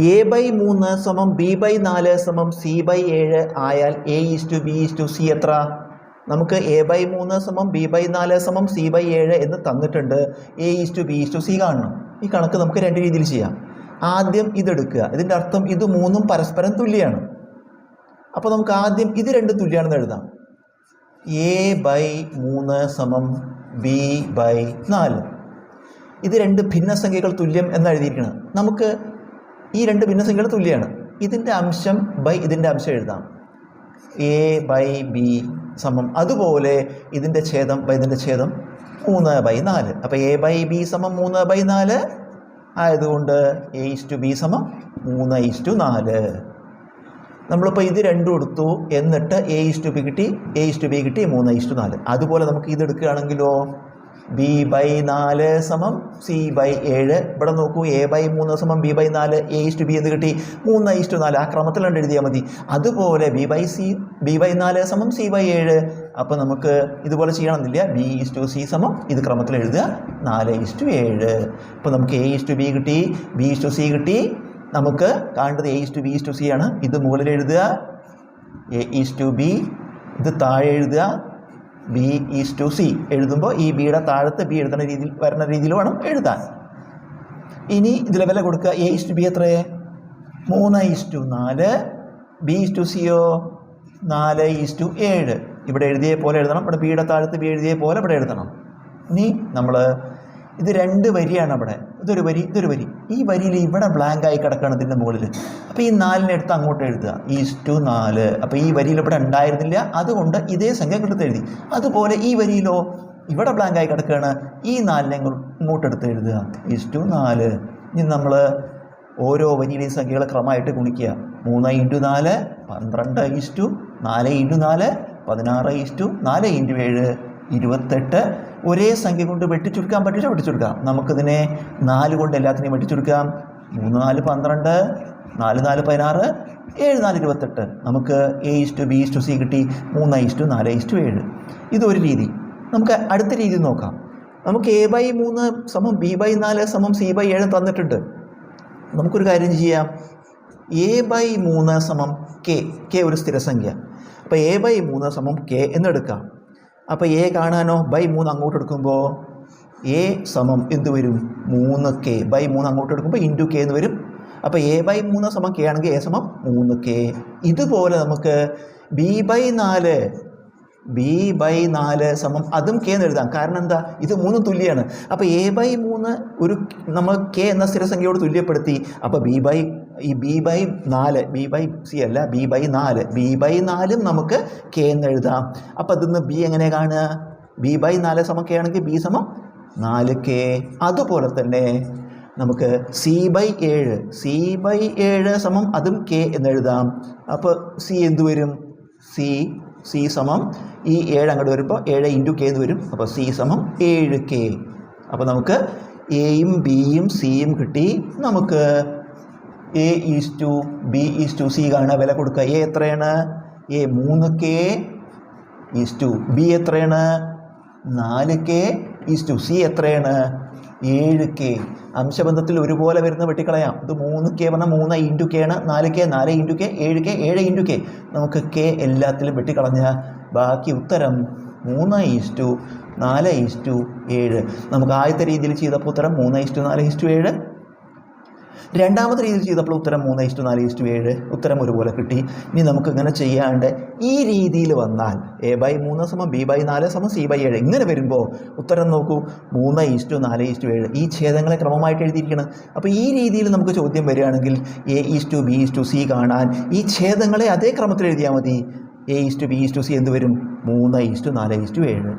A by മൂന്ന് സമം B by നാല് സമം സി ബൈ ഏഴ് ആയാൽ A is to B is to C എത്ര? നമുക്ക് എ ബൈ മൂന്ന് സമം ബി ബൈ നാല് സമം സി ബൈ ഏഴ് എന്ന് തന്നിട്ടുണ്ട്. A is to B is to C കാണണം. ഈ കണക്ക് നമുക്ക് രണ്ട് രീതിയിൽ ചെയ്യാം. ആദ്യം ഇതെടുക്കുക. ഇതിന്റെ അർത്ഥം ഇത് മൂന്നും പരസ്പരം തുല്യമാണ് അപ്പോൾ നമുക്ക് ആദ്യം ഇത് രണ്ട് തുല്യമാണെന്ന് എഴുതാം. എ ബൈ മൂന്ന് സമം ബി ബൈ നാല്. ഇത് രണ്ട് ഭിന്നസംഖ്യകൾ തുല്യം എന്ന് എഴുതിയിരിക്കുന്നത് നമുക്ക് ഈ രണ്ട് ഭിന്നസംഖ്യകൾ തുല്യമാണ് ഇതിന്റെ അംശം ബൈ ഇതിന്റെ അംശം എഴുതാം. എ ബൈ ബി സമം അതുപോലെ ഇതിന്റെ ഛേദം ബൈ ഇതിന്റെ ഛേദം മൂന്ന് ബൈ നാല്. അപ്പോൾ എ ബൈ ബി സമം മൂന്ന് ബൈ നാല് ആയതുകൊണ്ട് എ ഇസ് ടു ബി സമം മൂന്ന് ഇസ് ടു നാല്. നമ്മളിപ്പോൾ ഇത് രണ്ടും എടുത്തു എന്നിട്ട് എ ഇസ് ടു ബി കിട്ടി എ ഇസ് ടു ബി കിട്ടി മൂന്ന് ഇസ് ടു നാല്. അതുപോലെ നമുക്ക് ഇത് എടുക്കുകയാണെങ്കിലോ? ബി ബൈ നാല് സമം സി ബൈ ഏഴ്. ഇവിടെ നോക്കൂ എ ബൈ മൂന്ന് സമം ബി ബൈ നാല് എ ഇസ് ടു ബി എന്ന് കിട്ടി? മൂന്ന് ഇസ് ടു നാല്. ആ ക്രമത്തിൽ കണ്ട് എഴുതിയാൽ മതി. അതുപോലെ B by C B by നാല് സമം സി ബൈ ഏഴ്. അപ്പോൾ നമുക്ക് ഇതുപോലെ ചെയ്യണമെന്നില്ല. ബി ഈസ് ടു സി സമം ഇത് ക്രമത്തിൽ എഴുതുക. നാല് ഇസ് ടു ഏഴ്. അപ്പോൾ നമുക്ക് എ ഈസ് ടു ബി കിട്ടി. ബി ഈസ് ടു സി കിട്ടി. നമുക്ക് കാണേണ്ടത് A is to B is to C ആണ്. ഇത് മുകളിൽ എഴുതുക. എ ഈസ് ടു ബി ഇത് താഴെ എഴുതുക. ബി ഈസ് ടു സി എഴുതുമ്പോൾ ഈ ബിയുടെ താഴത്ത് ബി എഴുതുന്ന രീതിയിൽ വരുന്ന രീതിയിൽ വേണം എഴുതാൻ. ഇനി ഇതിലെ വില കൊടുക്കുക. എ ഈസ് ടു ബി എത്രയേ മൂന്ന് ഈസ് ടു നാല്. ബി ഈസ് ടു സിയോ നാല് ഈസ് ടു ഏഴ്. ഇവിടെ എഴുതിയ പോലെ എഴുതണം. ഇവിടെ ബിയുടെ താഴത്ത് ബി എഴുതിയ പോലെ ഇവിടെ എഴുതണം. ഇനി നമ്മൾ ഇത് രണ്ട് വരിയാണ് അവിടെ. ഇതൊരു വരി ഇതൊരു വരി. ഈ വരിയിൽ ഇവിടെ ബ്ലാങ്ക് ആയി കിടക്കുകയാണ് ഇതിന്റെ മുകളിൽ. അപ്പോൾ ഈ എടുത്ത് അങ്ങോട്ട് എഴുതുക. ഈസ് ടു നാല്. അപ്പോൾ ഈ വരിയിൽ ഇവിടെ ഉണ്ടായിരുന്നില്ല. അതുകൊണ്ട് ഇതേ സംഖ്യ എടുത്ത് എഴുതി. അതുപോലെ ഈ വരിയിലോ ഇവിടെ ബ്ലാങ്ക് ആയി കിടക്കുകയാണ് ഈ നാലിനെ ഇങ്ങോട്ട് എടുത്ത് എഴുതുക. ഈസ് ടു നാല്. ഇനി നമ്മൾ ഓരോ വരിയിലെയും സംഖ്യകളെ ക്രമമായിട്ട് ഗുണിക്കുക. മൂന്ന് ഇന്റു നാല് പന്ത്രണ്ട് ഈസ് ടു നാല് ഇന്റു നാല് പതിനാറ് ഈസ് ടു നാല് ഇന്റു ഏഴ് ഇരുപത്തെട്ട് ഒരേ സംഖ്യ കൊണ്ട് വെട്ടിച്ചുരുക്കാൻ പറ്റില്ല വെട്ടിച്ചുരുക്കാം. നമുക്കിതിനെ നാല് കൊണ്ട് എല്ലാത്തിനെയും വെട്ടിച്ചുരുക്കാം. മൂന്ന് നാല് പന്ത്രണ്ട് നാല് നാല് പതിനാറ് ഏഴ് നാല് ഇരുപത്തെട്ട്. നമുക്ക് A is to B is to C കിട്ടി. മൂന്ന് ഇസ് ടു നാല് ഇസ് ടു ഏഴ്. ഇതൊരു രീതി. നമുക്ക് അടുത്ത രീതി നോക്കാം. നമുക്ക് എ ബൈ മൂന്ന് സമം ബി ബൈ നാല് സമം സി ബൈ ഏഴ് തന്നിട്ടുണ്ട്. നമുക്കൊരു കാര്യം ചെയ്യാം. എ ബൈ മൂന്ന് സമം കെ കെ ഒരു സ്ഥിരസംഖ്യ. അപ്പോൾ എ ബൈ മൂന്ന് സമം കെ എന്നെടുക്കാം. അപ്പോൾ എ കാണാനോ? ബൈ മൂന്ന് അങ്ങോട്ട് എടുക്കുമ്പോൾ എ സമം എന്ത് വരും? മൂന്ന് കെ ബൈ മൂന്ന് അങ്ങോട്ട് എടുക്കുമ്പോൾ ഇന്റു കെ എന്ന് വരും. അപ്പോൾ എ ബൈ മൂന്ന് സമം കെ ആണെങ്കിൽ എ സമം മൂന്ന് കെ ഇതുപോലെ നമുക്ക് ബി ബൈ നാല് ബി ബൈ നാല് സമം അതും കെ എന്ന് എഴുതാം. കാരണം എന്താ? ഇത് മൂന്ന് തുല്യമാണ് അപ്പോൾ എ ബൈ മൂന്ന് ഒരു നമ്മൾ കെ എന്ന സ്ഥിരസംഖ്യയോട് തുല്യപ്പെടുത്തി. അപ്പോൾ ബി ബൈ ഈ ബി ബൈ നാല് ബി ബൈ സി അല്ല ബി ബൈ നാല്. ബി ബൈ നാലും നമുക്ക് കെ എന്ന് എഴുതാം. അപ്പോൾ അതിന്ന് ബി എങ്ങനെ കാണുക? ബി ബൈ നാല് സമം കെ ആണെങ്കിൽ ബി സമം നാല് കെ അതുപോലെ തന്നെ നമുക്ക് സി ബൈ ഏഴ് സി ബൈ ഏഴ് സമം അതും കെ എന്ന് എഴുതാം. അപ്പോൾ സി എന്തു വരും? സി സി സമം ഈ ഏഴ് അങ്ങോട്ട് വരുമ്പോൾ ഏഴ് ഇന്റു കെ എന്ന് വരും. അപ്പോൾ സി സമം ഏഴ് കെ. അപ്പോൾ നമുക്ക് എയും ബിയും സിയും കിട്ടി. നമുക്ക് A is to B is to C കാണുക. വില കൊടുക്കുക. എ എത്രയാണ്? എ മൂന്ന് കെ ഈസ് ടു ബി എത്രയാണ്? നാല് കെ ഈസ് ടു സി എത്രയാണ്? ഏഴ് കെ. അംശബന്ധത്തിൽ ഒരുപോലെ വരുന്ന വെട്ടിക്കളയാം. ഇത് മൂന്ന് കെ പറഞ്ഞാൽ മൂന്ന് ഇന്റു കെ ആണ്. നാല് കെ നാല് ഇന്റു കെ ഏഴ് കെ ഏഴ് ഇന്റു കെ. നമുക്ക് കെ എല്ലാത്തിലും വെട്ടിക്കളഞ്ഞ ബാക്കി ഉത്തരം മൂന്ന് ഈസ് ടു നാല് ഈസ് ടു ഏഴ്. നമുക്ക് ആദ്യത്തെ രീതിയിൽ ചെയ്തപ്പോൾ ഉത്തരം മൂന്ന് ഈസ് ടു നാല് ഈസ് ടു ഏഴ്. രണ്ടാമത്തെ രീതിയിൽ ചെയ്തപ്പോൾ ഉത്തരം മൂന്ന് ഇഷ്ടു നാല് ഇഷ്ടു ഏഴ് ഉത്തരം ഒരുപോലെ കിട്ടി ഇനി നമുക്ക് ഇങ്ങനെ ചെയ്യാണ്ട് ഈ രീതിയിൽ വന്നാൽ എ ബൈ മൂന്ന് സമം ബി ബൈ നാല് സമം സി ബൈ ഏഴ് ഇങ്ങനെ വരുമ്പോൾ ഉത്തരം നോക്കൂ മൂന്ന് ഇഷ്ടു നാല് ഇഷ്ടു ഏഴ് ഈ ഛേദങ്ങളെ ക്രമമായിട്ട് എഴുതിയിരിക്കണം അപ്പോൾ ഈ രീതിയിൽ നമുക്ക് ചോദ്യം വരികയാണെങ്കിൽ A is to B is to C കാണാൻ ഈ ഛേദങ്ങളെ അതേ ക്രമത്തിൽ എഴുതിയാൽ മതി A is to B is to C എന്ത് വരും മൂന്ന് ഇഷ്ടു നാല് ഇഷ്ടു ഏഴ്